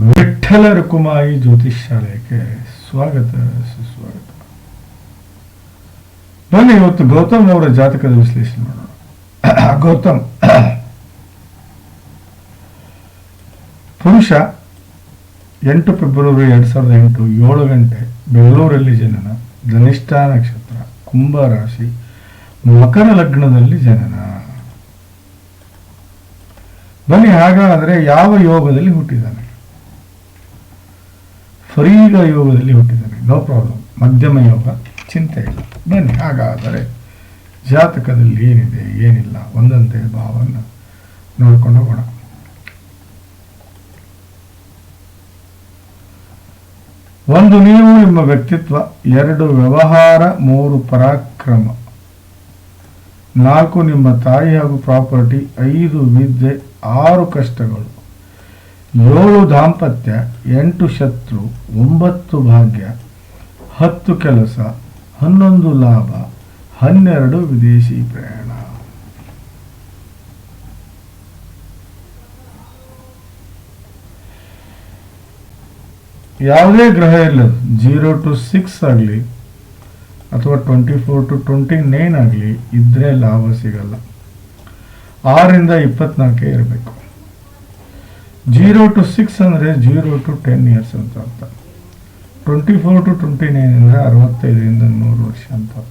ವಿಠ್ಠಲ ರುಕುಮಾಯಿ ಶಾಲೆಗೆ ಸ್ವಾಗತ, ಸುಸ್ವಾಗತ. ಬನ್ನಿ ಇವತ್ತು ಗೌತಮ್ ಅವರ ಜಾತಕದ ವಿಶ್ಲೇಷಣೆ ಮಾಡೋಣ. ಗೌತಮ್, ಪುರುಷ ಎಂಟು ಫೆಬ್ರವರಿ ಎರಡು ಸಾವಿರದ ಎಂಟು ಏಳು ಗಂಟೆ ಬೆಂಗಳೂರಲ್ಲಿ ಜನನ, ಧನಿಷ್ಠ ನಕ್ಷತ್ರ, ಕುಂಭ ರಾಶಿ, ಮಕರ ಲಗ್ನದಲ್ಲಿ ಜನನ. ಬನ್ನಿ ಹಾಗಾದರೆ ಯಾವ ಯೋಗದಲ್ಲಿ ಹುಟ್ಟಿದ್ದಾನೆ? ಫರೀಗ ಯೋಗದಲ್ಲಿ ಹುಟ್ಟಿದ್ದಾನೆ. ನೋ ಪ್ರಾಬ್ಲಮ್ ಮಧ್ಯಮ ಯೋಗ, ಚಿಂತೆ ಇಲ್ಲ. ಬನ್ನಿ ಹಾಗಾದರೆ ಜಾತಕದಲ್ಲಿ ಏನಿದೆ, ಏನಿಲ್ಲ, ಒಂದಂತೆ ಭಾವವನ್ನು ನೋಡ್ಕೊಂಡು ಹೋಗೋಣ. ಒಂದು ನೀವು ನಿಮ್ಮ ವ್ಯಕ್ತಿತ್ವ, ಎರಡು ವ್ಯವಹಾರ, ಮೂರು ಪರಾಕ್ರಮ, ನಾಲ್ಕು ನಿಮ್ಮ ತಾಯಿ ಹಾಗೂ ಪ್ರಾಪರ್ಟಿ, ಐದು ವಿದ್ಯೆ, ಆರು ಕಷ್ಟಗಳು. ಏಳು ದಾಂಪತ್ಯ, ಎಂಟು ಶತ್ರು, ಒಂಬತ್ತು ಭಾಗ್ಯ, ಹತ್ತು ಕೆಲಸ, ಹನ್ನೊಂದು ಲಾಭ, ಹನ್ನೆರಡು ವಿದೇಶಿ ಪ್ರಯಾಣ. ಯಾವುದೇ ಗ್ರಹ ಇಲ್ಲದು ಜೀರೋ ಟು ಸಿಕ್ಸ್ ಆಗಲಿ, ಅಥವಾ twenty four to twenty nine ಆಗಲಿ, ಇದ್ರೆ ಲಾಭ ಸಿಗಲ್ಲ. ಆರರಿಂದ ಇಪ್ಪತ್ನಾಲ್ಕೇ ಇರಬೇಕು. ಜೀರೋ ಟು ಸಿಕ್ಸ್ ಅಂದರೆ ಜೀರೋ ಟು ಟೆನ್ ಇಯರ್ಸ್ ಅಂತ ಅರ್ಥ. Twenty four to twenty nine ಅಂದರೆ ಅರವತ್ತೈದರಿಂದ ನೂರು ವರ್ಷ ಅಂತ ಅರ್ಥ.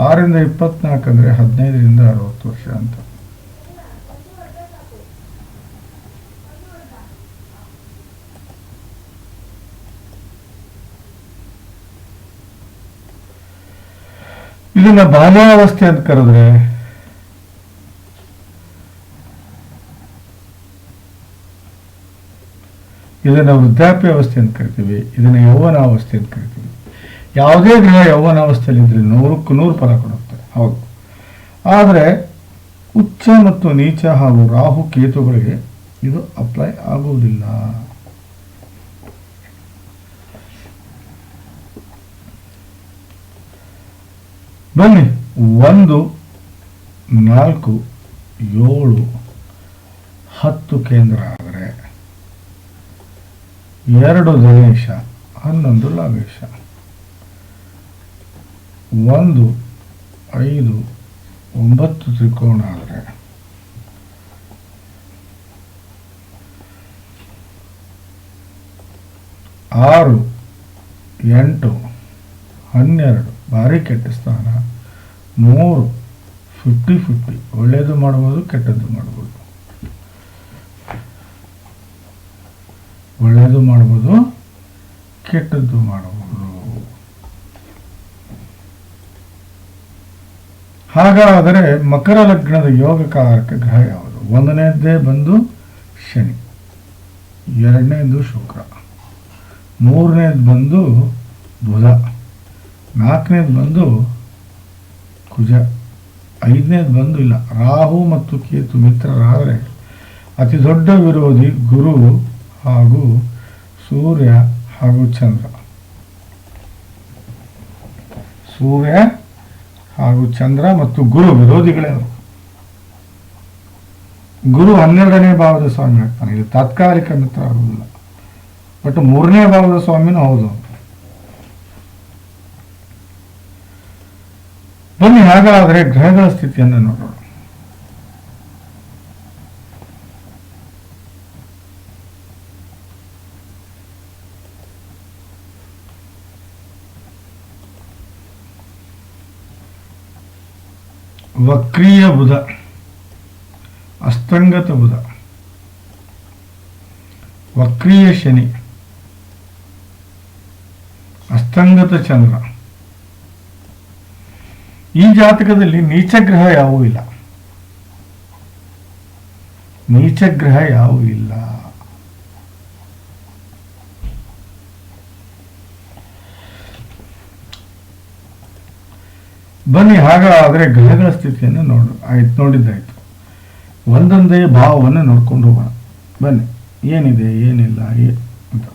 ಆರಿಂದ ಇಪ್ಪತ್ನಾಲ್ಕು ಅಂದರೆ ಹದಿನೈದರಿಂದ ಅರವತ್ತು ವರ್ಷ ಅಂತ ಇದನ್ನ ಬಾಲ್ಯಾವಸ್ಥೆ ಅಂತ ಕರೆದ್ರೆ ಇದನ್ನ ವೃದ್ಧಾಪ್ಯಾವಸ್ಥೆ ಅಂತ ಕರಿತೀವಿ. ಇದನ್ನ ಯೌವನಾವಸ್ಥೆ ಅಂತ ಕರಿತೀವಿ. ಯಾವುದೇ ಗ್ರಹ ಯೌವನಾವಸ್ಥೆಯಲ್ಲಿದ್ದರೆ ನೂರಕ್ಕೂ ನೂರು ಫಲ ಕೊಡುತ್ತೆ. ಹೌದು. ಆದರೆ ಉಚ್ಚ ಮತ್ತು ನೀಚ ಹಾಗೂ ರಾಹು ಕೇತುಗಳಿಗೆ ಇದು ಅಪ್ಲೈ ಆಗುವುದಿಲ್ಲ. ಬನ್ನಿ. ಒಂದು, ನಾಲ್ಕು, ಏಳು, ಹತ್ತು ಕೇಂದ್ರ. ಎರಡು ಗಣೇಶ, ಹನ್ನೊಂದು ಲವೇಶ ಒಂದು, ಐದು, ಒಂಬತ್ತು ತ್ರಿಕೋಣ ಆದರೆ. ಆರು, ಎಂಟು, ಹನ್ನೆರಡು ಭಾರಿ ಕೆಟ್ಟ ಸ್ಥಾನ. ಮೂರು ಫಿಫ್ಟಿ ಫಿಫ್ಟಿ ಒಳ್ಳೆಯದು ಮಾಡ್ಬೋದು, ಕೆಟ್ಟದ್ದು ಮಾಡ್ಬೋದು. ಒಳ್ಳೆಯದು ಮಾಡ್ಬೋದು, ಕೆಟ್ಟದ್ದು ಮಾಡಬಹುದು ಹಾಗಾದರೆ ಮಕರ ಲಗ್ನದ ಯೋಗಕಾರಕ ಗ್ರಹ ಯಾವುದು? ಒಂದನೇದ್ದೇ ಬಂದು ಶನಿ ಎರಡನೇದು ಶುಕ್ರ, ಮೂರನೇದು ಬಂದು ಬುಧ, ನಾಲ್ಕನೇದು ಬಂದು ಕುಜ, ಐದನೇದು ಬಂದು ಇಲ್ಲ, ರಾಹು ಮತ್ತು ಕೇತು ಮಿತ್ರರಾದರೆ ಅತಿ ದೊಡ್ಡ ವಿರೋಧಿ ಗುರು ಹಾಗೂ ಸೂರ್ಯ ಹಾಗೂ ಚಂದ್ರ. ಸೂರ್ಯ ಹಾಗೂ ಚಂದ್ರ ಮತ್ತು ಗುರು ವಿರೋಧಿಗಳೇ ಗುರು ಹನ್ನೆರಡನೇ ಭಾವದ ಸ್ವಾಮಿ ಆಗ್ತಾನೆ ಇದು ತಾತ್ಕಾಲಿಕ ಮಿತ್ರ ಆಗುವುದಿಲ್ಲ ಬಟ್ ಮೂರನೇ ಭಾವದ ಸ್ವಾಮಿನೂ ಹೌದು. ಬನ್ನಿ ಹಾಗಾದರೆ ಗ್ರಹಗಳ ಸ್ಥಿತಿಯನ್ನು ನೋಡೋಣ. ವಕ್ರೀಯ ಬುಧ, ಅಸ್ತಂಗತ ಬುಧ, ವಕ್ರೀಯ ಶನಿ, ಅಸ್ತಂಗತ ಚಂದ್ರ. ಈ ಜಾತಕದಲ್ಲಿ ನೀಚ ಗ್ರಹ ಯಾವೂ ಇಲ್ಲ. ನೀಚ ಗ್ರಹ ಯಾವೂ ಇಲ್ಲ. ಬನ್ನಿ, ಹಾಗಾದರೆ ಗ್ರಹಗಳ ಸ್ಥಿತಿಯನ್ನು ನೋಡು. ಆಯ್ತು, ನೋಡಿದ್ದಾಯಿತು. ಒಂದೊಂದೇ ಭಾವವನ್ನು ನೋಡ್ಕೊಂಡು ಹೋಗೋಣ. ಬನ್ನಿ, ಏನಿದೆ, ಏನಿಲ್ಲ ಅಂತ.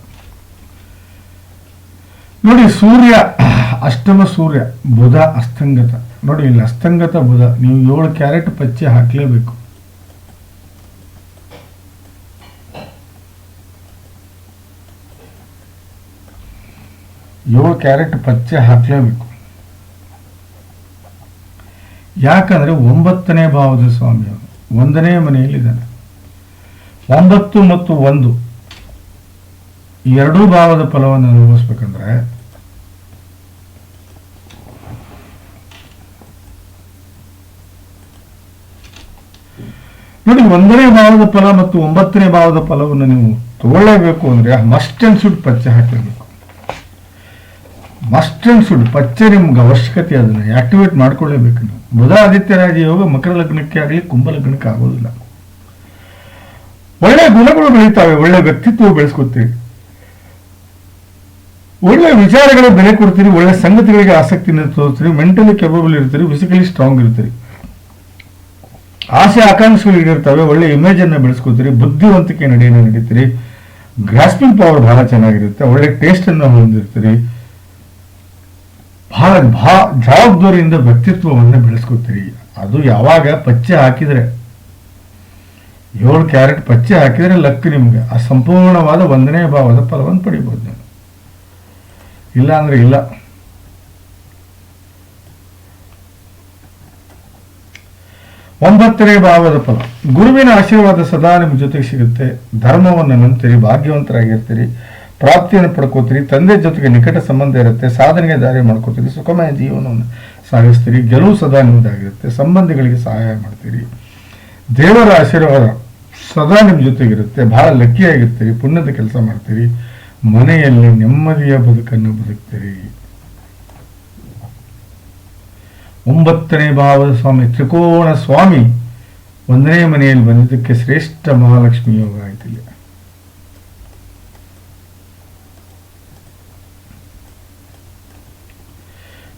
ನೋಡಿ, ಸೂರ್ಯ, ಅಷ್ಟಮ ಸೂರ್ಯ, ಬುಧ, ಅಸ್ತಂಗತ. ನೋಡಿ, ಇಲ್ಲಿ ಅಸ್ತಂಗತ ಬುಧ, ನೀವು ಏಳು ಕ್ಯಾರೆಟ್ ಪಚ್ಚೆ ಹಾಕಲೇಬೇಕು. ಏಳು ಕ್ಯಾರೆಟ್ ಪಚ್ಚೆ ಹಾಕಲೇಬೇಕು. ಯಾಕಂದ್ರೆ ಒಂಬತ್ತನೇ ಭಾವದ ಸ್ವಾಮಿ ಅವನು ಒಂದನೇ ಮನೆಯಲ್ಲಿದ್ದಾನೆ ಒಂಬತ್ತು ಮತ್ತು ಒಂದು ಎರಡೂ ಭಾವದ ಫಲವನ್ನು ಅನುಭವಿಸ್ಬೇಕಂದ್ರೆ ನೋಡಿ, ಒಂದನೇ ಭಾವದ ಫಲ ಮತ್ತು ಒಂಬತ್ತನೇ ಭಾವದ ಫಲವನ್ನು ನೀವು ತಗೊಳ್ಳೇಬೇಕು ಅಂದರೆ ಮಸ್ಟ್ ಅಂಡ್ ಪಚ್ಚೆ ಹಾಕಲೇಬೇಕು ಮಸ್ಟ್ ಅಂಡ್ ಶುಡ್ ಪಚ್ಚೆ ನಿಮ್ಗೆ ಅವಶ್ಯಕತೆ ಅದನ್ನು ಆಕ್ಟಿವೇಟ್ ಮಾಡ್ಕೊಳ್ಳೇಬೇಕು ನೀವು. ಬುಧ ಆದಿತ್ಯ ರಾಜ ಯೋಗ ಮಕರ ಲಗ್ನಕ್ಕೆ ಆಗಲಿ, ಕುಂಭ ಲಗ್ನಕ್ಕೆ ಆಗೋದಿಲ್ಲ. ಒಳ್ಳೆ ಗುಣಗಳು ಬೆಳೀತಾವೆ, ಒಳ್ಳೆ ವ್ಯಕ್ತಿತ್ವ ಬೆಳೆಸ್ಕೊತೀರಿ. ಒಳ್ಳೆ ವಿಚಾರಗಳಿಗೆ ಬೆಲೆ ಕೊಡ್ತೀರಿ, ಒಳ್ಳೆ ಸಂಗತಿಗಳಿಗೆ ಆಸಕ್ತಿನ ತೋರಿಸ್ತೀರಿ ಮೆಂಟಲಿ ಕೆಪಬಲ್ ಇರ್ತೀರಿ ಫಿಸಿಕಲಿ ಸ್ಟ್ರಾಂಗ್ ಇರ್ತೀರಿ. ಆಸೆ ಆಕಾಂಕ್ಷೆಗಳು ಇರ್ತವೆ ಒಳ್ಳೆ ಇಮೇಜ್ ಅನ್ನ ಬೆಳೆಸ್ಕೊತೀರಿ, ಬುದ್ಧಿವಂತಿಕೆ ನಡೆಯನ್ನು ನಡೀತೀರಿ ಗ್ರಾಸ್ಪಿಂಗ್ ಪವರ್ ಬಹಳ ಚೆನ್ನಾಗಿರುತ್ತೆ, ಒಳ್ಳೆ ಟೇಸ್ಟ್ ಅನ್ನ ಹೊಂದಿರ್ತೀರಿ. ಬಹಳ ಬಹಳ ಜವಾಬ್ದಾರಿಯಿಂದ ವ್ಯಕ್ತಿತ್ವವನ್ನು ಬೆಳೆಸ್ಕೊತೀರಿ. ಅದು ಯಾವಾಗ ಪಚ್ಚೆ ಹಾಕಿದ್ರೆ. ಏಳು ಕ್ಯಾರೆಟ್ ಪಚ್ಚೆ ಹಾಕಿದ್ರೆ ಲಕ್ ನಿಮ್ಗೆ. ಆ ಸಂಪೂರ್ಣವಾದ ಒಂದನೇ ಭಾವದ ಫಲವನ್ನು ಪಡಿಬೋದು ನೀವು. ಇಲ್ಲ ಅಂದ್ರೆ ಇಲ್ಲ. ಒಂಬತ್ತನೇ ಭಾವದ ಫಲ. ಗುರುವಿನ ಆಶೀರ್ವಾದ ಸದಾ ನಿಮ್ಮ ಜೊತೆಗೆ ಸಿಗುತ್ತೆ. ಧರ್ಮವನ್ನು ನಂಬ್ತೀರಿ, ಭಾಗ್ಯವಂತರಾಗಿರ್ತೀರಿ. ಪ್ರಾಪ್ತಿಯನ್ನು ಪಡ್ಕೋತೀರಿ, ತಂದೆ ಜೊತೆಗೆ ನಿಕಟ ಸಂಬಂಧ ಇರುತ್ತೆ, ಸಾಧನೆಗೆ ದಾರಿ ಮಾಡ್ಕೋತೀರಿ, ಸುಖಮಯ ಜೀವನವನ್ನು ಸಾಗಿಸ್ತೀರಿ, ಗೆಲುವು ಸದಾ ನಿಮ್ಮದಾಗಿರುತ್ತೆ ಸಂಬಂಧಿಗಳಿಗೆ ಸಹಾಯ ಮಾಡ್ತೀರಿ. ದೇವರ ಆಶೀರ್ವಾದ ಸದಾ ನಿಮ್ಮ ಜೊತೆಗಿರುತ್ತೆ, ಬಹಳ ಲಕ್ಕಿಯಾಗಿರ್ತೀರಿ, ಪುಣ್ಯದ ಕೆಲಸ ಮಾಡ್ತೀರಿ, ಮನೆಯಲ್ಲಿ ನೆಮ್ಮದಿಯ ಬದುಕನ್ನು ಬದುಕ್ತೀರಿ. ಒಂಬತ್ತನೇ ಭಾವದ ಸ್ವಾಮಿ ತ್ರಿಕೋಣ ಸ್ವಾಮಿ, ಒಂದನೇ ಮನೆಯಲ್ಲಿ ಬಂದಿದ್ದಕ್ಕೆ ಶ್ರೇಷ್ಠ ಮಹಾಲಕ್ಷ್ಮಿ ಯೋಗ ಆಯ್ತು ಇಲ್ಲಿ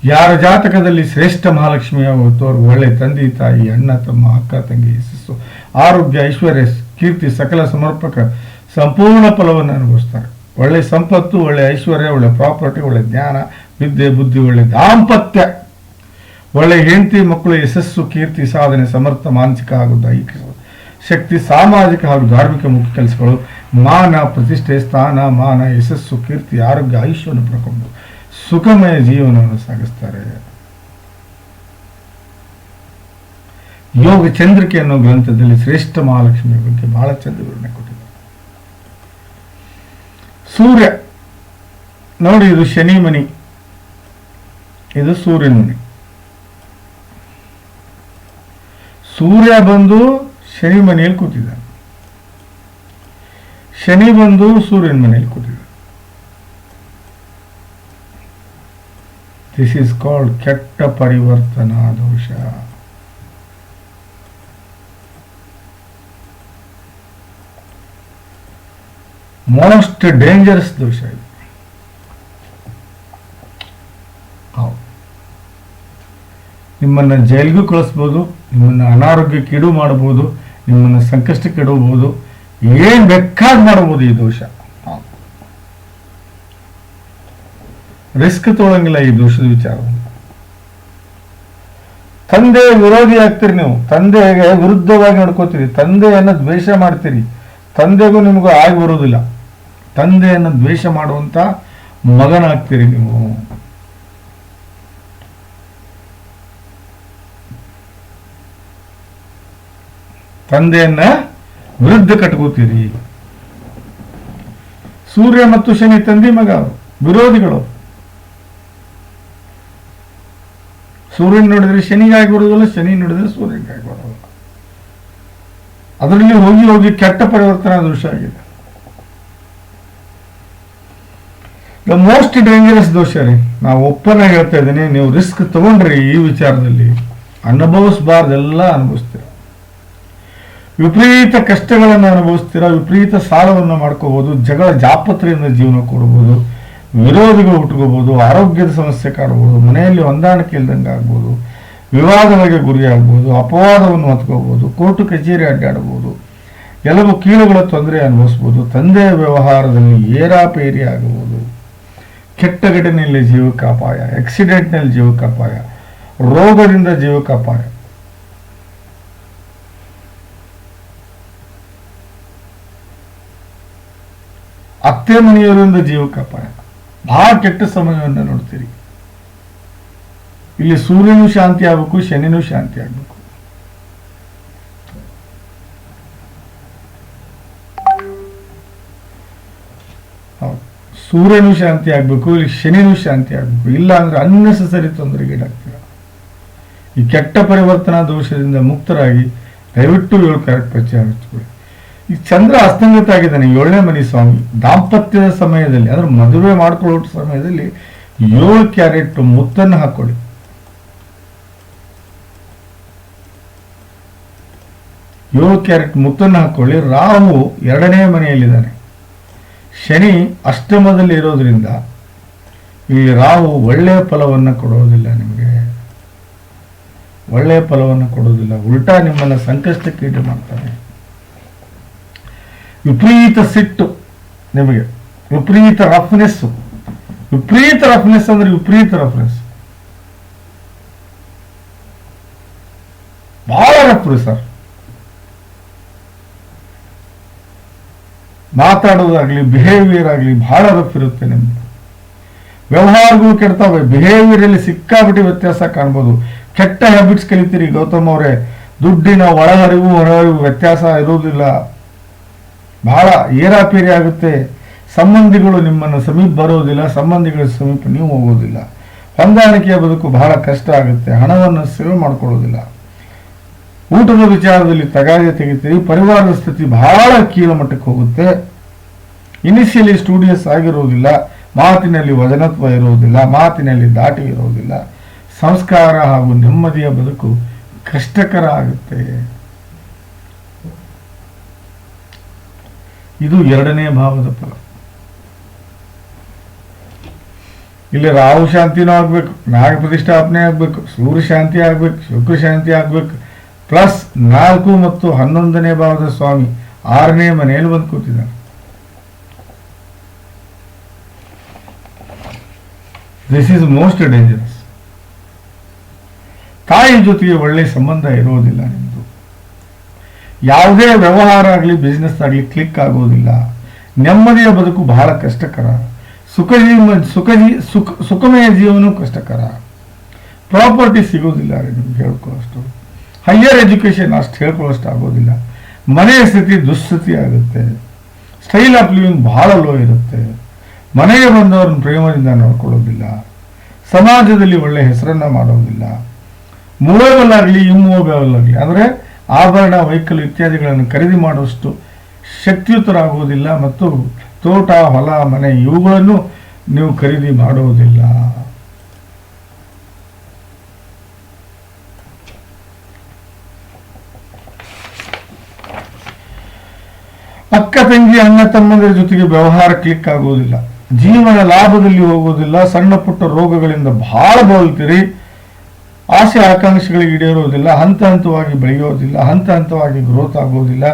ಯಾರ ಜಾತಕದಲ್ಲಿ ಶ್ರೇಷ್ಠ ಮಹಾಲಕ್ಷ್ಮಿ ತೋರು ಒಳ್ಳೆ ತಂದೆ, ತಾಯಿ, ಅಣ್ಣ, ತಮ್ಮ, ಅಕ್ಕ, ತಂಗಿ ಯಶಸ್ಸು ಆರೋಗ್ಯ, ಐಶ್ವರ್ಯ, ಕೀರ್ತಿ, ಸಕಲ ಸಮರ್ಪಕ ಸಂಪೂರ್ಣ ಫಲವನ್ನು ಅನುಭವಿಸ್ತಾರೆ. ಒಳ್ಳೆ ಸಂಪತ್ತು, ಒಳ್ಳೆ ಐಶ್ವರ್ಯ, ಒಳ್ಳೆ ಪ್ರಾಪರ್ಟಿ, ಒಳ್ಳೆ ಜ್ಞಾನ, ವಿದ್ಯೆ, ಬುದ್ಧಿ, ಒಳ್ಳೆ ದಾಂಪತ್ಯ, ಒಳ್ಳೆ ಹೆಂಡತಿ, ಮಕ್ಕಳು, ಯಶಸ್ಸು, ಕೀರ್ತಿ, ಸಾಧನೆ, ಸಮರ್ಥ, ಮಾನಸಿಕ ಹಾಗೂ ದೈಹಿಕ ಶಕ್ತಿ, ಸಾಮಾಜಿಕ ಹಾಗೂ ಧಾರ್ಮಿಕ ಮುಖ್ಯ ಕೆಲಸಗಳು, ಮಾನ, ಪ್ರತಿಷ್ಠೆ, ಸ್ಥಾನ, ಮಾನ, ಯಶಸ್ಸು, ಕೀರ್ತಿ, ಆರೋಗ್ಯ ಆಯುಷ್ಯವನ್ನು ಪಡ್ಕೊಂಡು ಸುಖಮಯ ಜೀವನವನ್ನು ಸಾಗಿಸ್ತಾರೆ. ಯೋಗ ಚಂದ್ರಿಕೆ ಅನ್ನೋ ಗ್ರಂಥದಲ್ಲಿ ಶ್ರೇಷ್ಠ ಮಹಾಲಕ್ಷ್ಮಿಯ ಬಗ್ಗೆ ಬಹಳ ಚಂದ ವಿವರಣೆ ಕೊಟ್ಟಿದ್ದಾರೆ. ಸೂರ್ಯ, ನೋಡಿ ಇದು ಶನಿ ಮನಿ ಇದು ಸೂರ್ಯನ ಮನಿ ಸೂರ್ಯ ಬಂದು ಶನಿ ಮನೆಯಲ್ಲಿ ಕೂತಿದ್ದಾನೆ. ಶನಿ ಬಂದು ಸೂರ್ಯನ ಮನೆಯಲ್ಲಿ ಕೂತಿದ್ದಾನೆ. ದಿಸ್ ಇಸ್ ಕಾಲ್ಡ್ ಕೆಟ್ಟ ಪರಿವರ್ತನಾ ದೋಷ ಮೋಸ್ಟ್ ಡೇಂಜರಸ್ ದೋಷ ಇದು ನಿಮ್ಮನ್ನು ಜೈಲಿಗೂ ಕಳಿಸ್ಬೋದು, ನಿಮ್ಮನ್ನು ಅನಾರೋಗ್ಯಕ್ಕೆ ಇಡು ಮಾಡಬಹುದು ನಿಮ್ಮನ್ನು ಸಂಕಷ್ಟಕ್ಕೆ ಇಡಬಹುದು ಏನು ಬೇಕಾದ್ ಮಾಡಬಹುದು ಈ ದೋಷ. ರಿಸ್ಕ್ ತೊಗೊಳಂಗಿಲ್ಲ ಈ ದೋಷದ ವಿಚಾರವನ್ನು ತಂದೆ ವಿರೋಧಿ ಆಗ್ತೀರಿ ನೀವು. ತಂದೆಗೆ ವಿರುದ್ಧವಾಗಿ ನಡ್ಕೋತೀರಿ. ತಂದೆಯನ್ನು ದ್ವೇಷ ಮಾಡ್ತೀರಿ. ತಂದೆಗೂ ನಿಮಗೂ ಆಗಿ ಬರುವುದಿಲ್ಲ. ತಂದೆಯನ್ನು ದ್ವೇಷ ಮಾಡುವಂತ ಮಗನಾಗ್ತೀರಿ ನೀವು. ತಂದೆಯನ್ನ ವಿರುದ್ಧ ಕಟ್ಕೋತೀರಿ. ಸೂರ್ಯ ಮತ್ತು ಶನಿ ತಂದೆ ಮಗ ವಿರೋಧಿಗಳು. ಸೂರ್ಯನ ನೋಡಿದ್ರೆ ಶನಿಗಾಗಿ ಶನಿ ನೋಡಿದ್ರೆ ಸೂರ್ಯನಿಗಾಗಿ ಬರೋದಿಲ್ಲ ಅದರಲ್ಲಿ ಹೋಗಿ ಹೋಗಿ ಕೆಟ್ಟ ಪರಿವರ್ತನಾ ದೋಷ ಆಗಿದೆ. ದ ಮೋಸ್ಟ್ ಡೇಂಜರಸ್ ದೋಷ ರೀ, ನಾವು ಒಪ್ಪನ ಹೇಳ್ತಾ ಇದ್ದೀನಿ, ನೀವು ರಿಸ್ಕ್ ತಗೊಂಡ್ರಿ ಈ ವಿಚಾರದಲ್ಲಿ. ಅನುಭವಿಸಬಾರ್ದೆಲ್ಲ ಅನುಭವಿಸ್ತೀರ. ವಿಪರೀತ ಕಷ್ಟಗಳನ್ನು ಅನುಭವಿಸ್ತೀರ, ವಿಪರೀತ ಸಾಲವನ್ನು ಮಾಡ್ಕೋಬಹುದು ಜಗಳ ಜಾಪತ್ರೆಯಿಂದ ಜೀವನ ಕೊಡಬಹುದು ವಿರೋಧಿಗಳು ಹುಟ್ಕೋಬೋದು ಆರೋಗ್ಯದ ಸಮಸ್ಯೆ ಕಾಡ್ಬೋದು ಮನೆಯಲ್ಲಿ ಹೊಂದಾಣಿಕೆ ಇಲ್ದಂಗೆ ಆಗ್ಬೋದು, ವಿವಾದಗಳಿಗೆ ಗುರಿಯಾಗಬಹುದು ಅಪವಾದವನ್ನು ಹೊತ್ಕೋಬೋದು ಕೋರ್ಟು ಕಚೇರಿ ಅಡ್ಡಾಡಬಹುದು ಕೆಲವು ಕೀಳುಗಳ ತೊಂದರೆ ಅನುಭವಿಸ್ಬೋದು, ತಂದೆಯ ವ್ಯವಹಾರದಲ್ಲಿ ಏರಾಪೇರಿ ಆಗಬಹುದು. ಕೆಟ್ಟ ಘಟನೆಯಲ್ಲಿ ಜೀವಕ್ಕೆ ಅಪಾಯ ಆಕ್ಸಿಡೆಂಟ್ನಲ್ಲಿ ಜೀವಕ್ಕೆ ಅಪಾಯ ರೋಗದಿಂದ ಜೀವಕ್ಕೆ ಅಪಾಯ ಅತ್ತೆ ಮನೆಯವರಿಂದ ಜೀವಕ್ಕೆ ಅಪಾಯ ಬಹಳ ಕೆಟ್ಟ ಸಮಯವನ್ನು ನೋಡ್ತೀರಿ. ಇಲ್ಲಿ ಸೂರ್ಯನೂ ಶಾಂತಿ ಆಗಬೇಕು, ಶನಿನೂ ಶಾಂತಿ ಆಗಬೇಕು. ಸೂರ್ಯನೂ ಶಾಂತಿ ಆಗಬೇಕು, ಇಲ್ಲಿ ಶನಿನೂ ಶಾಂತಿ ಆಗಬೇಕು. ಇಲ್ಲ ಅಂದ್ರೆ ಅನ್ನೆಸಸರಿ ತೊಂದರೆಗೀಡಾಗ್ತೀರ ಈ ಕೆಟ್ಟ ಪರಿವರ್ತನಾ ದೋಷದಿಂದ ಮುಕ್ತರಾಗಿ ದಯವಿಟ್ಟು ಏಳು ಕರೆಕ್ಟ್ ಪರಿಚಯ ಹಚ್ಕೊಳ್ಳಿ ಈ ಚಂದ್ರ ಅಸ್ತಂಗತ ಆಗಿದ್ದಾನೆ ಏಳನೇ ಮನಿ ಸ್ವಾಮಿ. ದಾಂಪತ್ಯದ ಸಮಯದಲ್ಲಿ ಅಂದ್ರೆ ಮದುವೆ ಮಾಡ್ಕೊಳ್ಳೋ ಸಮಯದಲ್ಲಿ ಏಳು ಕ್ಯಾರೆಟ್ ಮುತ್ತನ್ನು ಹಾಕೊಳ್ಳಿ ಏಳು ಕ್ಯಾರೆಟ್ ಮುತ್ತನ್ನು ಹಾಕೊಳ್ಳಿ ರಾಹು ಎರಡನೇ ಮನೆಯಲ್ಲಿದ್ದಾನೆ. ಶನಿ ಅಷ್ಟಮದಲ್ಲಿ ಇರೋದ್ರಿಂದ ಈ ರಾಹು ಒಳ್ಳೆಯ ಫಲವನ್ನು ಕೊಡೋದಿಲ್ಲ ನಿಮಗೆ. ಒಳ್ಳೆಯ ಫಲವನ್ನು ಕೊಡೋದಿಲ್ಲ. ಉಲ್ಟಾ ನಿಮ್ಮನ್ನು ಸಂಕಷ್ಟಕ್ಕೆ ಈಡು ಮಾಡ್ತಾನೆ. ವಿಪರೀತ ಸಿಟ್ಟು ನಿಮಗೆ, ವಿಪರೀತ ರಫ್ನೆಸ್ಸು ವಿಪರೀತ ರಫ್ನೆಸ್ ಅಂದ್ರೆ ವಿಪರೀತ ರಫ್ನೆಸ್ ಬಹಳ ರಫ್ರಿ ಸರ್ ಮಾತಾಡೋದಾಗ್ಲಿ ಬಿಹೇವಿಯರ್ ಆಗಲಿ ಬಹಳ ರಫ್ ಇರುತ್ತೆ ನಿಮ್ದು. ವ್ಯವಹಾರಗಳು ಕೆಡ್ತಾವೆ ಬಿಹೇವಿಯರ್ ಅಲ್ಲಿ ಸಿಕ್ಕಾಬಿಟ್ಟು ವ್ಯತ್ಯಾಸ ಕಾಣ್ಬೋದು. ಕೆಟ್ಟ ಹ್ಯಾಬಿಟ್ಸ್ ಕಲಿತೀರಿ ಗೌತಮ್ ಅವರೇ. ದುಡ್ಡಿನ ಒಳಹರಿವು ಹೊರಹರಿವು ವ್ಯತ್ಯಾಸ ಇರುವುದಿಲ್ಲ ಬಹಳ ಏರಾಪೇರಿ ಆಗುತ್ತೆ. ಸಂಬಂಧಿಗಳು ನಿಮ್ಮನ್ನು ಸಮೀಪ ಬರೋದಿಲ್ಲ, ಸಂಬಂಧಿಗಳ ಸಮೀಪ ನೀವು ಹೋಗೋದಿಲ್ಲ. ಹೊಂದಾಣಿಕೆಯ ಬದುಕು ಬಹಳ ಕಷ್ಟ ಆಗುತ್ತೆ. ಹಣವನ್ನು ಸೇವೆ ಮಾಡಿಕೊಳ್ಳೋದಿಲ್ಲ. ಊಟದ ವಿಚಾರದಲ್ಲಿ ತಗಾದೆ ತೆಗಿತೀರಿ. ಪರಿವಾರದ ಸ್ಥಿತಿ ಬಹಳ ಕೀಳ ಮಟ್ಟಕ್ಕೆ ಹೋಗುತ್ತೆ. ಇನಿಷಿಯಲಿ ಸ್ಟೂಡಿಯಸ್ ಆಗಿರುವುದಿಲ್ಲ ಮಾತಿನಲ್ಲಿ ವಜನತ್ವ ಇರುವುದಿಲ್ಲ ಮಾತಿನಲ್ಲಿ ದಾಟಿ ಇರುವುದಿಲ್ಲ ಸಂಸ್ಕಾರ ಹಾಗೂ ನೆಮ್ಮದಿಯ ಬದುಕು ಕಷ್ಟಕರ ಆಗುತ್ತೆ. ಇದು ಎರಡನೇ ಭಾವದ ಫಲ. ಇಲ್ಲಿ ರಾಹು ಶಾಂತಿನೂ ಆಗ್ಬೇಕು, ನಾಗ ಪ್ರತಿಷ್ಠಾಪನೆ ಆಗ್ಬೇಕು, ಸೂರ್ಯ ಶಾಂತಿ ಆಗ್ಬೇಕು, ಶುಕ್ರ ಶಾಂತಿ ಆಗ್ಬೇಕು. ಪ್ಲಸ್ ನಾಲ್ಕು ಮತ್ತು ಹನ್ನೊಂದನೇ ಭಾವದ ಸ್ವಾಮಿ ಆರನೇ ಮನೆಯಲ್ಲಿ ಬಂದು ಕೂತಿದ್ದಾನೆ ದಿಸ್ ಈಸ್ ಮೋಸ್ಟ್ ಡೇಂಜರಸ್ ತಾಯಿ ಜೊತೆಗೆ ಒಳ್ಳೆ ಸಂಬಂಧ ಇರೋದಿಲ್ಲ ನಿಮ್ಮದು ಯಾವುದೇ ವ್ಯವಹಾರ ಆಗಲಿ ಬಿಸ್ನೆಸ್ ಆಗಲಿ ಕ್ಲಿಕ್ ಆಗೋದಿಲ್ಲ. ನೆಮ್ಮದಿಯ ಬದುಕು ಬಹಳ ಕಷ್ಟಕರ. ಸುಖ ಜೀವ ಸುಖ ಜೀ, ಸುಖ, ಸುಖಮಯ ಜೀವನ ಕಷ್ಟಕರ. ಪ್ರಾಪರ್ಟಿ ಸಿಗೋದಿಲ್ಲ ರೀ ನಿಮ್ಗೆ ಹೇಳ್ಕೊಳ್ಳೋಷ್ಟು. ಹೈಯರ್ ಎಜುಕೇಶನ್ ಅಷ್ಟು ಹೇಳ್ಕೊಳ್ಳೋಷ್ಟು ಆಗೋದಿಲ್ಲ. ಮನೆಯ ಸ್ಥಿತಿ ದುಸ್ಥಿತಿ ಆಗುತ್ತೆ. ಸ್ಟೈಲ್ ಆಫ್ ಲಿವಿಂಗ್ ಬಹಳ ಲೋ ಇರುತ್ತೆ. ಮನೆಗೆ ಬಂದವ್ರನ್ನ ಪ್ರೇಮದಿಂದ ನೋಡ್ಕೊಳ್ಳೋದಿಲ್ಲ. ಸಮಾಜದಲ್ಲಿ ಒಳ್ಳೆ ಹೆಸರನ್ನ ಮಾಡೋದಿಲ್ಲ. ಮೂವೇಬಲ್ ಆಗಲಿ ಇಮ್ಮೂವೇಬಲ್ ಆಗಲಿ, ಅಂದರೆ ಆಭರಣ ವೈಕಲ್ ಇತ್ಯಾದಿಗಳನ್ನು ಖರೀದಿ ಮಾಡುವಷ್ಟು ಶಕ್ತಿಯುತರಾಗುವುದಿಲ್ಲ ಮತ್ತು ತೋಟ, ಹೊಲ, ಮನೆ ಇವುಗಳನ್ನು ನೀವು ಖರೀದಿ ಮಾಡುವುದಿಲ್ಲ. ಅಕ್ಕ ತಂಗಿ ಅಣ್ಣ ತಮ್ಮಂದಿರ ಜೊತೆಗೆ ವ್ಯವಹಾರ ಕ್ಲಿಕ್ ಆಗುವುದಿಲ್ಲ ಜೀವನ ಲಾಭದಲ್ಲಿ ಹೋಗುವುದಿಲ್ಲ. ಸಣ್ಣ ಪುಟ್ಟ ರೋಗಗಳಿಂದ ಬಹಳ ಬಳಲ್ತೀರಿ ಆಸೆ ಆಕಾಂಕ್ಷೆಗಳಿಗೆ ಈಡೇರುವುದಿಲ್ಲ, ಹಂತ ಹಂತವಾಗಿ ಬೆಳೆಯೋದಿಲ್ಲ ಹಂತ ಹಂತವಾಗಿ ಗ್ರೋತ್ ಆಗೋದಿಲ್ಲ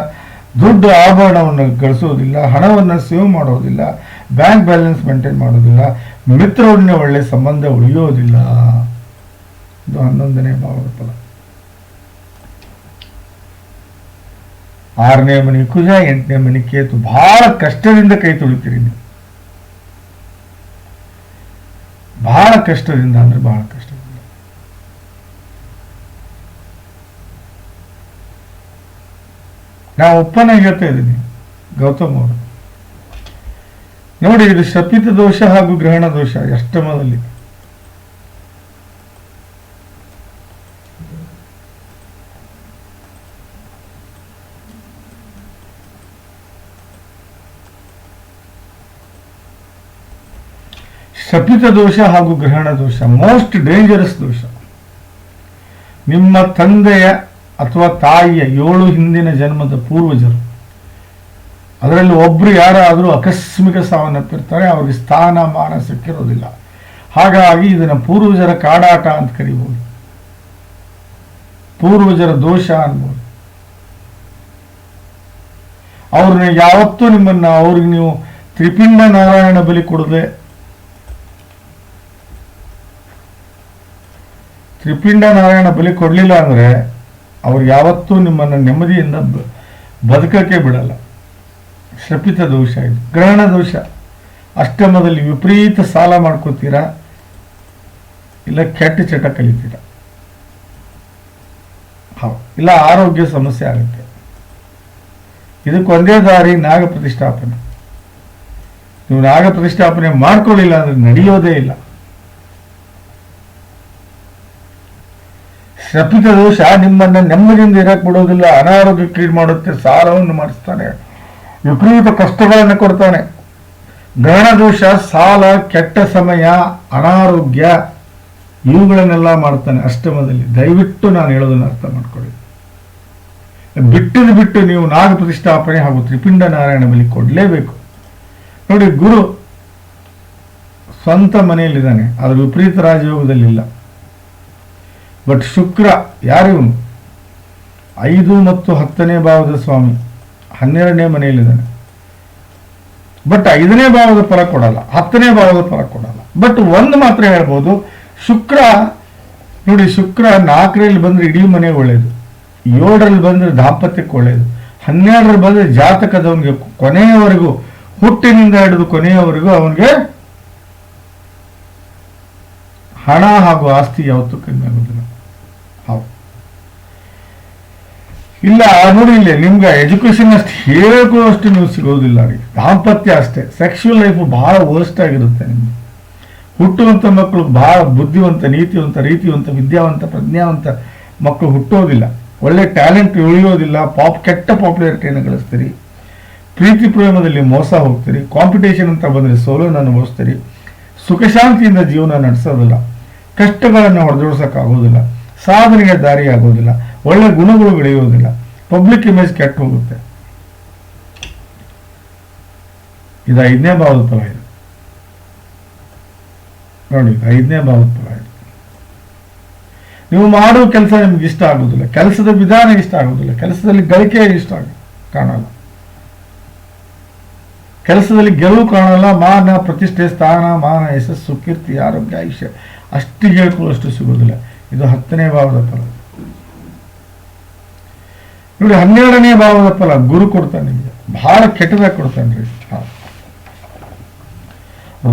ದುಡ್ಡು ಆಭರಣವನ್ನು ಗಳಿಸೋದಿಲ್ಲ ಹಣವನ್ನು ಸೇವ್ ಮಾಡೋದಿಲ್ಲ ಬ್ಯಾಂಕ್ ಬ್ಯಾಲೆನ್ಸ್ ಮೇಂಟೈನ್ ಮಾಡೋದಿಲ್ಲ ಮಿತ್ರರೊಡನೆ ಒಳ್ಳೆಯ ಸಂಬಂಧ ಉಳಿಯೋದಿಲ್ಲ ಇದು ಹನ್ನೊಂದನೇ ಭಾವದ ಫಲ ಆರನೇ ಮನೆ ಕುಜ, ಎಂಟನೇ ಮನೆ ಕೇತು. ಬಹಳ ಕಷ್ಟದಿಂದ ಕೈ ತುಳಿತೀರಿ ನೀವು. ಬಹಳ ಕಷ್ಟದಿಂದ ಅಂದ್ರೆ ಬಹಳ ಕಷ್ಟದಿಂದ ನಾ ಒಪ್ಪನ ಹೇಳ್ತಾ ಇದ್ದೀನಿ, ಗೌತಮ್ ಅವರು. ನೋಡಿ, ಇದು ಶಪಿತ ದೋಷ ಹಾಗೂ ಗ್ರಹಣ ದೋಷ ಅಷ್ಟಮದಲ್ಲಿ ಶಪಿತ ದೋಷ ಹಾಗೂ ಗ್ರಹಣ ದೋಷ ಮೋಸ್ಟ್ ಡೇಂಜರಸ್ ದೋಷ. ನಿಮ್ಮ ತಂದೆಯ ಅಥವಾ ತಾಯಿಯ ಏಳು ಹಿಂದಿನ ಜನ್ಮದ ಪೂರ್ವಜರು. ಅದರಲ್ಲಿ ಒಬ್ಬರು ಯಾರಾದರೂ ಆಕಸ್ಮಿಕ ಸಾವನ್ನಪ್ಪಿರ್ತಾರೆ, ಅವ್ರಿಗೆ ಸ್ಥಾನಮಾನ ಸಿಕ್ಕಿರೋದಿಲ್ಲ ಹಾಗಾಗಿ ಇದನ್ನು ಪೂರ್ವಜರ ಕಾಡಾಟ ಅಂತ ಕರಿಬೋದು. ಪೂರ್ವಜರ ದೋಷ ಅನ್ಬೋದು. ಅವ್ರನ್ನ ಯಾವತ್ತೂ ನಿಮ್ಮನ್ನ ಅವ್ರಿಗೆ ನೀವು ತ್ರಿಪಿಂಡ ನಾರಾಯಣ ಬಲಿ ಕೊಡದೆ, ತ್ರಿಪಿಂಡ ನಾರಾಯಣ ಬಲಿ ಕೊಡಲಿಲ್ಲ ಅಂದರೆ ಅವ್ರು ಯಾವತ್ತೂ ನಿಮ್ಮನ್ನು ನೆಮ್ಮದಿಯಿಂದ ಬದುಕಕ್ಕೆ ಬಿಡಲ್ಲ. ಶಪಿತ ದೋಷ ಇದು, ಗ್ರಹಣ ದೋಷ. ಅಷ್ಟಮದಲ್ಲಿ ವಿಪರೀತ ಸಾಲ ಮಾಡ್ಕೋತೀರಾ? ಇಲ್ಲ ಕೆಟ್ಟ ಚಟ ಕಲಿತೀರ? ಹೌದು ಇಲ್ಲ ಆರೋಗ್ಯ ಸಮಸ್ಯೆ ಆಗುತ್ತೆ. ಇದಕ್ಕೊಂದೇ ದಾರಿ ನಾಗ ಪ್ರತಿಷ್ಠಾಪನೆ. ನೀವು ನಾಗ ಪ್ರತಿಷ್ಠಾಪನೆ ಮಾಡ್ಕೊಳ್ಳಿಲ್ಲ ಅಂದ್ರೆ ನಡೆಯೋದೇ ಇಲ್ಲ. ಶಪಿತ ದೋಷ ನಿಮ್ಮನ್ನ ನೆಮ್ಮದಿಯಿಂದ ಇರಕ್ ಬಿಡೋದಿಲ್ಲ ಅನಾರೋಗ್ಯಕ್ಕೀಡು ಮಾಡುತ್ತೆ ಸಾಲವನ್ನು ಮಾಡಿಸ್ತಾನೆ. ವಿಪರೀತ ಕಷ್ಟಗಳನ್ನು ಕೊಡ್ತಾನೆ. ಗ್ರಹಣ ದೋಷ, ಸಾಲ, ಕೆಟ್ಟ ಸಮಯ, ಅನಾರೋಗ್ಯ, ಇವುಗಳನ್ನೆಲ್ಲ ಮಾಡ್ತಾನೆ ಅಷ್ಟಮದಲ್ಲಿ ದಯವಿಟ್ಟು ನಾನು ಹೇಳೋದನ್ನ ಅರ್ಥ ಮಾಡ್ಕೊಳ್ಳಿ. ಬಿಟ್ಟದು ಬಿಟ್ಟು ನೀವು ನಾಗ ಪ್ರತಿಷ್ಠಾಪನೆ ಹಾಗೂ ತ್ರಿಪಿಂಡ ನಾರಾಯಣ ಬಲಿ ಕೊಡಲೇಬೇಕು. ನೋಡಿ, ಗುರು ಸ್ವಂತ ಮನೆಯಲ್ಲಿದ್ದಾನೆ, ಆದರೆ ವಿಪರೀತ ರಾಜಯೋಗದಲ್ಲಿಲ್ಲ. ಬಟ್ ಶುಕ್ರ ಯಾರಿವನು ಐದು ಮತ್ತು ಹತ್ತನೇ ಭಾವದ ಸ್ವಾಮಿ, ಹನ್ನೆರಡನೇ ಮನೆಯಲ್ಲಿದ್ದಾನೆ. ಬಟ್ ಐದನೇ ಭಾವದ ಫಲ ಕೊಡಲ್ಲ, ಹತ್ತನೇ ಭಾವದ ಫಲ ಕೊಡಲ್ಲ. ಬಟ್ ಒಂದು ಮಾತ್ರ ಹೇಳ್ಬೋದು, ಶುಕ್ರ, ನೋಡಿ ಶುಕ್ರ ನಾಲ್ಕರಲ್ಲಿ ಬಂದ್ರೆ ಇಡೀ ಮನೆ ಒಳ್ಳೆಯದು ಏಳರಲ್ಲಿ ಬಂದ್ರೆ ದಾಂಪತ್ಯಕ್ಕೆ ಒಳ್ಳೆಯದು ಹನ್ನೆರಡರಲ್ಲಿ ಬಂದ್ರೆ ಜಾತಕದವನಿಗೆ ಕೊನೆಯವರೆಗೂ, ಹುಟ್ಟಿನಿಂದ ಹಿಡಿದು ಕೊನೆಯವರೆಗೂ ಅವನಿಗೆ ಹಣ ಹಾಗೂ ಆಸ್ತಿ ಯಾವತ್ತೂ ಕಮ್ಮಿ ಆಗೋದಿಲ್ಲ ಹೌದು ಇಲ್ಲ, ನೋಡಿ ಇಲ್ಲಿ, ನಿಮ್ಗೆ ಎಜುಕೇಶನ್ ಅಷ್ಟು ಹೇಳೋಷ್ಟು ನೀವು ಸಿಗೋದಿಲ್ಲ ದಾಂಪತ್ಯ ಅಷ್ಟೇ. ಸೆಕ್ಷುವಲ್ ಲೈಫ್ ಬಹಳ ವರ್ಸ್ಟ್ ಆಗಿರುತ್ತೆ ನಿಮ್ಗೆ. ಹುಟ್ಟುವಂಥ ಮಕ್ಕಳು ಬಹಳ ಬುದ್ಧಿವಂತ, ನೀತಿವಂತ, ರೀತಿವಂತ, ವಿದ್ಯಾವಂತ, ಪ್ರಜ್ಞಾವಂತ ಮಕ್ಕಳು ಹುಟ್ಟೋದಿಲ್ಲ. ಒಳ್ಳೆ ಟ್ಯಾಲೆಂಟ್ ಉಳಿಯೋದಿಲ್ಲ. ಪಾಪ್, ಕೆಟ್ಟ ಪಾಪ್ಯುಲಾರಿಟಿಯನ್ನು ಗಳಿಸ್ತೀರಿ. ಪ್ರೀತಿ ಪ್ರೇಮದಲ್ಲಿ ಮೋಸ ಹೋಗ್ತೀರಿ. ಕಾಂಪಿಟೇಷನ್ ಅಂತ ಬಂದರೆ ಸೋಲನ್ನು ಅನುಭವಿಸ್ತೀರಿ ಸುಖಶಾಂತಿಯಿಂದ ಜೀವನ ನಡೆಸೋದಿಲ್ಲ. ಕಷ್ಟಗಳನ್ನು ಹೊಡೆದೋಡ್ಸೋಕ್ಕಾಗೋದಿಲ್ಲ ಸಾಧನೆಗೆ ದಾರಿ ಆಗೋದಿಲ್ಲ ಒಳ್ಳೆ ಗುಣಗಳು ಬೆಳೆಯುವುದಿಲ್ಲ. ಪಬ್ಲಿಕ್ ಇಮೇಜ್ ಕೆಟ್ಟು ಹೋಗುತ್ತೆ. ಇದು ಐದನೇ ಭಾವದ ಫಲ ಇದು ನೋಡಿ ಐದನೇ ಭಾವದ ಫಲ ಇದು ನೀವು ಮಾಡುವ ಕೆಲಸ ನಿಮ್ಗೆ ಇಷ್ಟ ಆಗೋದಿಲ್ಲ ಕೆಲಸದ ವಿಧಾನ ಇಷ್ಟ ಆಗೋದಿಲ್ಲ ಕೆಲಸದಲ್ಲಿ ಗಳಿಕೆ ಇಷ್ಟ ಆಗ, ಕಾಣಲ್ಲ. ಕೆಲಸದಲ್ಲಿ ಗೆಲುವು ಕಾಣಲ್ಲ. ಮಾನ, ಪ್ರತಿಷ್ಠೆ, ಸ್ಥಾನ, ಮಾನ, ಯಶಸ್ಸು, ಕೀರ್ತಿ, ಆರೋಗ್ಯ ಆಯುಷ್ಯ ಅಷ್ಟು ಹೇಳ್ಕೊಳ್ಳೋಷ್ಟು ಸಿಗೋದಿಲ್ಲ ಇದು ಹತ್ತನೇ ಭಾವದ ಫಲ ನೋಡಿ, ಹನ್ನೆರಡನೇ ಭಾವದ ಫಲ, ಗುರು ಕೊಡ್ತಾನೆ ನಿಮಗೆ. ಬಹಳ ಕೆಟ್ಟದಾಗ ಕೊಡ್ತಾನೆ ರೀ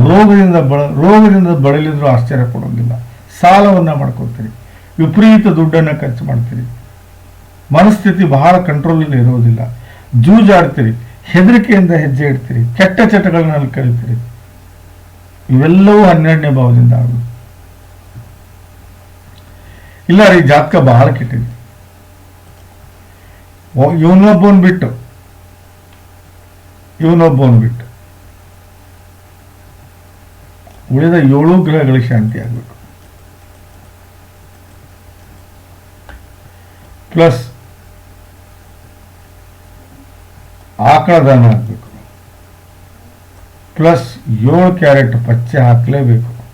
ರೋಗದಿಂದ ಬಳ, ರೋಗದಿಂದ ಬಳಲಿದ್ರು ಆಶ್ಚರ್ಯ ಕೊಡೋದಿಲ್ಲ. ಸಾಲವನ್ನ ಮಾಡ್ಕೊಳ್ತೀರಿ. ವಿಪರೀತ ದುಡ್ಡನ್ನು ಖರ್ಚು ಮಾಡ್ತೀರಿ. ಮನಸ್ಥಿತಿ ಬಹಳ ಕಂಟ್ರೋಲಲ್ಲಿ ಇರೋದಿಲ್ಲ. ಜೂಜಾಡ್ತೀರಿ. ಹೆದರಿಕೆಯಿಂದ ಹೆಜ್ಜೆ ಇಡ್ತೀರಿ. ಕೆಟ್ಟ ಚಟಗಳನ್ನ ಕಲಿತೀರಿ ಇವೆಲ್ಲವೂ ಹನ್ನೆರಡನೇ ಭಾವದಿಂದ ಆಗುತ್ತೆ ಇಲ್ಲ ರೀ, ಜಾತಕ ಬಹಳ ಕೆಟ್ಟಿದೆ. ಇವನೊಬ್ಬನ್ ಬಿಟ್ಟು. ಇವನೊಬ್ಬನ್ ಬಿಟ್ಟು. ಉಳಿದ ಏಳು ಗ್ರಹಗಳಿಗೆ ಶಾಂತಿ ಆಗಬೇಕು. ಪ್ಲಸ್ ಆಕಳ ದಾನ ಆಗಬೇಕು. ಪ್ಲಸ್, ಏಳು ಕ್ಯಾರೆಟ್ ಪಚ್ಚೆ ಹಾಕಲೇಬೇಕು.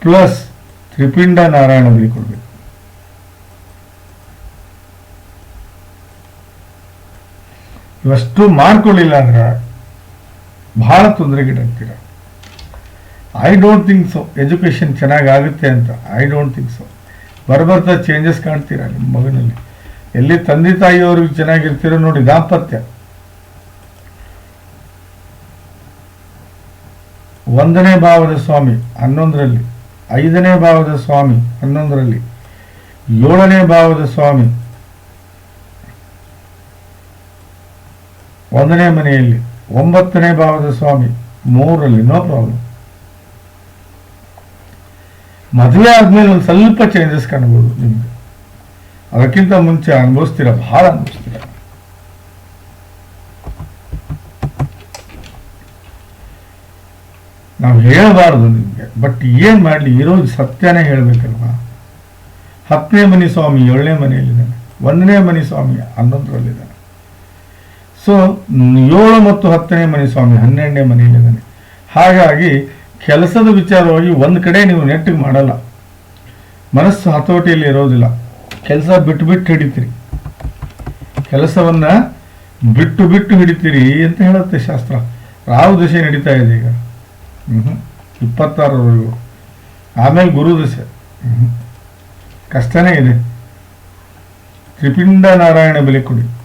ಪ್ಲಸ್, ತ್ರಿಪಿಂಡ ನಾರಾಯಣ ಬಲಿ ಇವಷ್ಟು ಮಾಡ್ಕೊಳ್ಳಿಲ್ಲ ಅಂದ್ರೆ ಬಹಳ ತೊಂದರೆಗೀಡಾಗ್ತೀರ I don't think so education ಚೆನ್ನಾಗಿ ಆಗುತ್ತೆ ಅಂತ ಐ ಡೋಂಟ್ ಥಿಂಕ್ ಸೊ ಬರಬರ್ತಾ ಚೇಂಜಸ್ ಕಾಣ್ತೀರಾ ನಿಮ್ಮ ಮಗನಲ್ಲಿ? ಎಲ್ಲಿ ತಂದೆ ತಾಯಿಯವ್ರಿಗೆ ಚೆನ್ನಾಗಿರ್ತೀರೋ ನೋಡಿ ದಾಂಪತ್ಯ. ಒಂದನೇ ಭಾವದ ಸ್ವಾಮಿ ಹನ್ನೊಂದರಲ್ಲಿ, ಐದನೇ ಭಾವದ ಸ್ವಾಮಿ ಹನ್ನೊಂದರಲ್ಲಿ, ಏಳನೇ ಭಾವದ ಸ್ವಾಮಿ ಒಂದನೇ ಮನೆಯಲ್ಲಿ, ಒಂಬತ್ತನೇ ಭಾವದ ಸ್ವಾಮಿ, ಮೂರರಲ್ಲಿ ನೋ ಪ್ರಾಬ್ಲಮ್ ಮದುವೆ ಆದ್ಮೇಲೆ ಒಂದು ಸ್ವಲ್ಪ ಚೇಂಜಸ್ ಕಾಣ್ಬೋದು ನಿಮ್ಗೆ. ಅದಕ್ಕಿಂತ ಮುಂಚೆ ಅನುಭವಿಸ್ತೀರ ಬಹಳ ಅನುಭವಿಸ್ತೀರ? ನಾವು ಹೇಳಬಾರದು ನಿಮಗೆ ಬಟ್ ಏನ್ ಮಾಡಲಿ ಇರೋದು ಸತ್ಯನೇ ಹೇಳ್ಬೇಕಲ್ವಾ? ಹತ್ತನೇ ಮನೆ ಸ್ವಾಮಿ, ಏಳನೇ ಮನೆಯಲ್ಲಿದ್ದಾನೆ, ಒಂದನೇ ಮನೆ ಸ್ವಾಮಿ ಹನ್ನೊಂದರಲ್ಲಿದ್ದಾನೆ. ಸೊ ಏಳು ಮತ್ತು ಹತ್ತನೇ ಮನೆ ಸ್ವಾಮಿ, ಹನ್ನೆರಡನೇ ಮನೆಯಲ್ಲಿದ್ದಾನೆ ಹಾಗಾಗಿ ಕೆಲಸದ ವಿಚಾರವಾಗಿ ಒಂದು ಕಡೆ ನೀವು ನೆಟ್ಟಿಗೆ ಮಾಡಲ್ಲ. ಮನಸ್ಸು ಹತೋಟಿಯಲ್ಲಿ ಇರೋದಿಲ್ಲ. ಕೆಲಸ ಬಿಟ್ಟು ಬಿಟ್ಟು ಹಿಡಿತೀರಿ. ಕೆಲಸವನ್ನ ಬಿಟ್ಟು ಬಿಟ್ಟು ಹಿಡಿತೀರಿ ಅಂತ ಹೇಳುತ್ತೆ ಶಾಸ್ತ್ರ. ರಾಹು ದಶೆ ನಡೀತಾ ಇದೆ ಈಗ. ಹ್ಮ್, ಇಪ್ಪತ್ತಾರರವರೆಗೂ. ಆಮೇಲೆ ಗುರು ದಶೆ. ಕಷ್ಟನೇ ಇದೆ. ತ್ರಿಪಿಂಡ ನಾರಾಯಣ ಬೆಲೆ ಕೊಡಿ.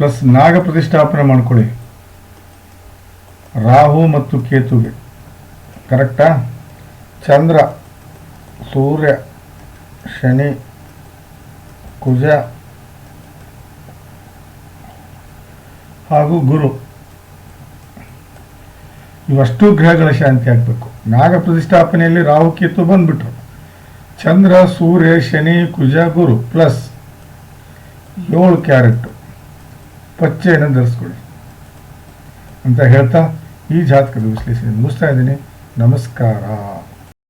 ಪ್ಲಸ್ ನಾಗ ಪ್ರತಿಷ್ಠಾಪನೆ ಮಾಡ್ಕೊಳ್ಳಿ. ರಾಹು ಮತ್ತು ಕೇತುಗೆ. ಕರೆಕ್ಟಾ? ಚಂದ್ರ, ಸೂರ್ಯ, ಶನಿ, ಕುಜ ಹಾಗೂ ಗುರು. ಇವಷ್ಟು ಗ್ರಹಗಳ ಶಾಂತಿ ಆಗಬೇಕು. ನಾಗ ಪ್ರತಿಷ್ಠಾಪನೆಯಲ್ಲಿ ರಾಹು, ಕೇತು ಬಂದ್ಬಿಟ್ರು. ಚಂದ್ರ, ಸೂರ್ಯ, ಶನಿ, ಕುಜ, ಗುರು, ಪ್ಲಸ್ ಏಳು ಕ್ಯಾರೆಟ್. ಪಚ್ಚೆಯನ್ನು ಧರಿಸ್ಕೊಳ್ಳಿ ಅಂತ ಹೇಳ್ತಾ ಈ ಜಾತಕದ ವಿಶ್ಲೇಷಣೆ ಮುಗಿಸ್ತಾ ಇದ್ದೀನಿ. ನಮಸ್ಕಾರ.